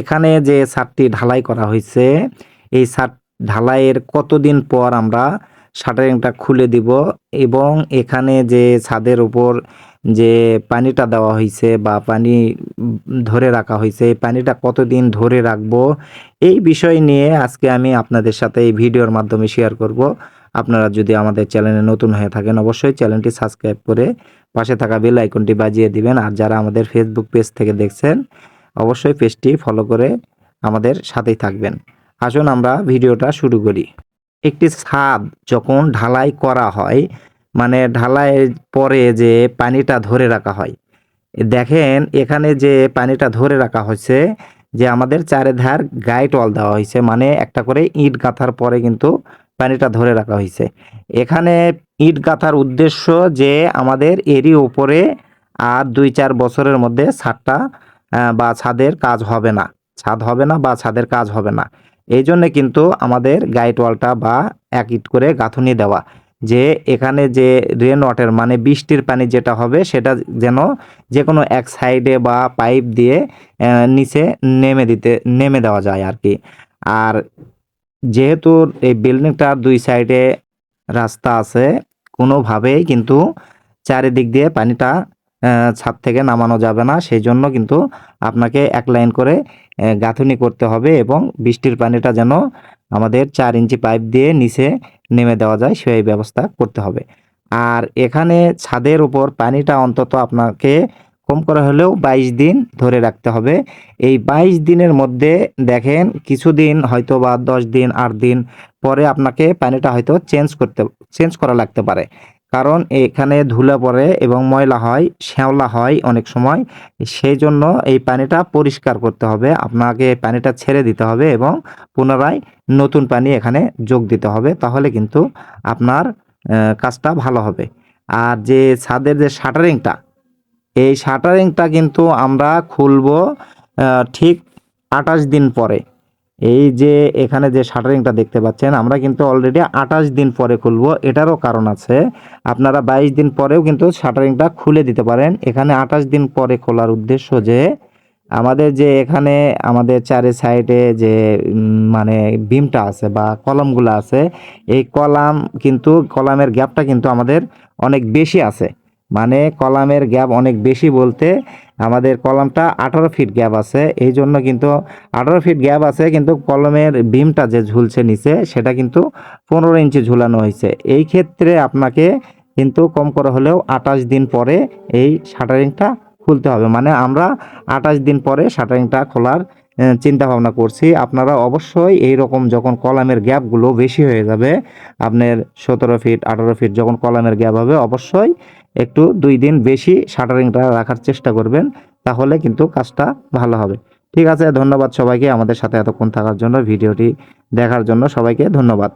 এখানে যে ছাদটি ঢালাই করা হয়েছে, এই ছাদ ঢালাইয়ের কতদিন পর আমরা শাটারিংটা খুলে দিব এবং এখানে যে ছাদের উপর যে পানিটা দেওয়া হয়েছে বা পানি ধরে রাখা হয়েছে, এই পানিটা কতদিন ধরে রাখব, এই বিষয় নিয়ে আজকে আমি আপনাদের সাথে এই ভিডিওর মাধ্যমে শেয়ার করব। আপনারা যদি আমাদের চ্যানেলে নতুন হয়ে থাকেন, অবশ্যই চ্যানেলটি সাবস্ক্রাইব করে পাশে থাকা বেল আইকনটি বাজিয়ে দিবেন। আর যারা আমাদের ফেসবুক পেজ থেকে দেখছেন অবশ্যই পেজটি ফলো করে আমাদের সাথেই থাকবেন। আসুন আমরা ভিডিওটা শুরু করি। একটি ছাদ যখন ঢালাই করা হয় মানে ঢালাইয়ের পরে যে পানিটা ধরে রাখা হয়, দেখেন এখানে যে পানিটা ধরে রাখা হয়েছে, যে আমাদের চারিধার গাইড ওয়াল দেওয়া হয়েছে মানে একটা করে ইট গাঁথার পরে কিন্তু পানিটা ধরে রাখা হয়েছে। এখানে ইট গাঁথার উদ্দেশ্য যে আমাদের এরই উপরে আর দুই চার বছরের মধ্যে ছাদটা বা ছাদের কাজ হবে না। ছাদ হবে না বা ছাদের কাজ হবে না। এই জন্যে কিন্তু আমাদের গাইড ওয়ালটা বা এক ইট করে গাঁথুনি দেওয়া। যে এখানে যে রেন ওয়াটার মানে বৃষ্টির পানি যেটা হবে সেটা যেন যে কোনো এক সাইডে বা পাইপ দিয়ে নিচে নেমে দিতে, নেমে দেওয়া যায় আর কি আর যেহেতু এই বিল্ডিংটার দুই সাইডে রাস্তা আছে, কোনোভাবেই কিন্তু চারিদিক দিয়ে পানিটা ছাদ থেকে নামানো যাবে না। সেই জন্য কিন্তু আপনাকে এক লাইন করে গাঁথুনি করতে হবে এবং বৃষ্টির পানিটা যেন আমাদের চার ইঞ্চি পাইপ দিয়ে নিচে নেমে দেওয়া যায়, সেই ব্যবস্থা করতে হবে। আর এখানে ছাদের উপর পানিটা অন্তত আপনাকে কম করে হলেও বাইশ দিন ধরে রাখতে হবে। এই বাইশ দিনের মধ্যে দেখেন কিছুদিন হয়তো বা দশ দিন, আট দিন পরে আপনাকে পানিটা হয়তো চেঞ্জ করতে, চেঞ্জ করা লাগতে পারে। কারণ এখানে ধুলা পড়ে এবং ময়লা হয়, শ্যাওলা হয় অনেক সময়। সেই জন্য এই পানিটা পরিষ্কার করতে হবে। আপনাকে পানিটা ছেড়ে দিতে হবে এবং পুনরায় নতুন পানি এখানে যোগ দিতে হবে। তাহলে কিন্তু আপনার কাজটা ভালো হবে। আর যে ছাদের যে শাটারিংটা, এই শাটারিংটা কিন্তু আমরা খুলবো ঠিক আঠাশ দিন পরে। এই যে এখানে যে শাটারিংটা দেখতে পাচ্ছেন, আমরা কিন্তু অলরেডি আঠাশ দিন পরে খুলবো। এটারও কারণ আছে। আপনারা বাইশ দিন পরেও কিন্তু শাটারিংটা খুলে দিতে পারেন। এখানে আঠাশ দিন পরে খোলার উদ্দেশ্য যে, আমাদের যে এখানে আমাদের চারি সাইডে যে মানে বিমটা আছে বা কলামগুলো আছে, এই কলাম কিন্তু, কলামের গ্যাপটা কিন্তু আমাদের অনেক বেশি আছে। মানে কলামের গ্যাপ অনেক বেশি বলতে আমাদের কলামটা আঠারো ফিট গ্যাপ আছে। এই জন্য কিন্তু আঠারো ফিট গ্যাপ আছে, কিন্তু কলমের বিমটা যে ঝুলছে নিচে, সেটা কিন্তু পনেরো ইঞ্চি ঝুলানো হয়েছে। এই ক্ষেত্রে আপনাকে কিন্তু কম করে হলেও আঠাশ দিন পরে এই শাটারিংটা খুলতে হবে। মানে আমরা আঠাশ দিন পরে শাটারিংটা খোলার চিন্তা ভাবনা করছি। আপনারা অবশ্যই এই রকম যখন কলামের গ্যাপগুলো বেশি হয়ে যাবে, আপনার সতেরো ফিট, আঠারো ফিট যখন কলামের গ্যাপ হবে, অবশ্যই একটু দুই দিন বেশি শাটারিংটা রাখার চেষ্টা করবেন, তাহলে কিন্তু কাজটা ভালো হবে। ঠিক আছে, ধন্যবাদ সবাইকে আমাদের সাথে এতক্ষণ থাকার জন্য, ভিডিওটি দেখার জন্য সবাইকে ধন্যবাদ।